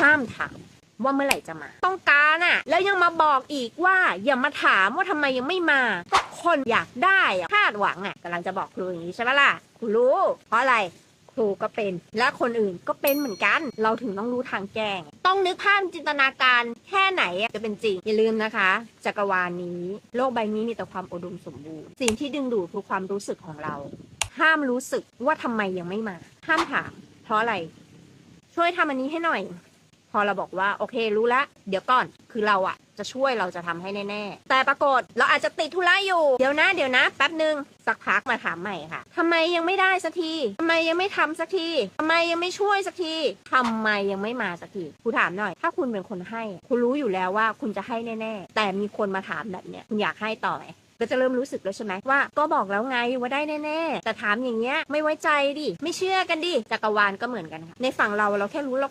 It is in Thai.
ห้ามถามว่าเมื่อไหร่จะมา ต้องการอะแล้วยังมาบอกอีกว่าอย่ามาถามว่าทำไมยังไม่มาก็คนอยากได้อะคาดหวังอะกำลังจะบอกครูอย่างนี้ใช่ไหมล่ะครูรู้ เพราะอะไรครูก็เป็น และคนอื่นก็เป็นเหมือนกัน เราถึงต้องรู้ทางแก้ง ต้องนึกภาพจินตนาการแค่ไหนจะเป็นจริง อย่าลืมนะคะ จักรวาลนี้ โลกใบนี้มีแต่ความอุดมสมบูรณ์ สิ่งที่ดึงดูดคือความรู้สึกของเรา ห้ามรู้สึกว่าทำไมยังไม่มา ห้ามถาม เพราะอะไร ช่วยทำอันนี้ให้หน่อย พอเราบอกว่าโอเครู้ละ เดี๋ยวก่อนคือเราอะจะช่วยเราจะทำให้แน่ ๆ แต่ปรากฏเราอาจจะติดธุระอยู่ เดี๋ยวนะเดี๋ยวนะแป๊บหนึ่งสักพักมาถามใหม่ค่ะทำไมยังไม่ได้สักทีทำไมยังไม่ทำสักทีทำไมยังไม่ช่วยสักทีทำไมยังไม่มาสักทีครูถามหน่อย ถ้าคุณเป็นคนให้ คุณรู้อยู่แล้วว่าคุณจะให้แน่ ๆ แต่มีคนมาถามแบบเนี้ยคุณอยากให้ต่อไหมก็จะเริ่มรู้สึกแล้วใช่ไหมว่าก็บอกแล้วไงว่าได้แน่ๆ แต่ถามอย่างเงี้ยไม่ไว้ใจดิ ไม่เชื่อกันดิจักรวาลก็เหมือนกันค่ะในฝั่งเราเราแค่รู้เรา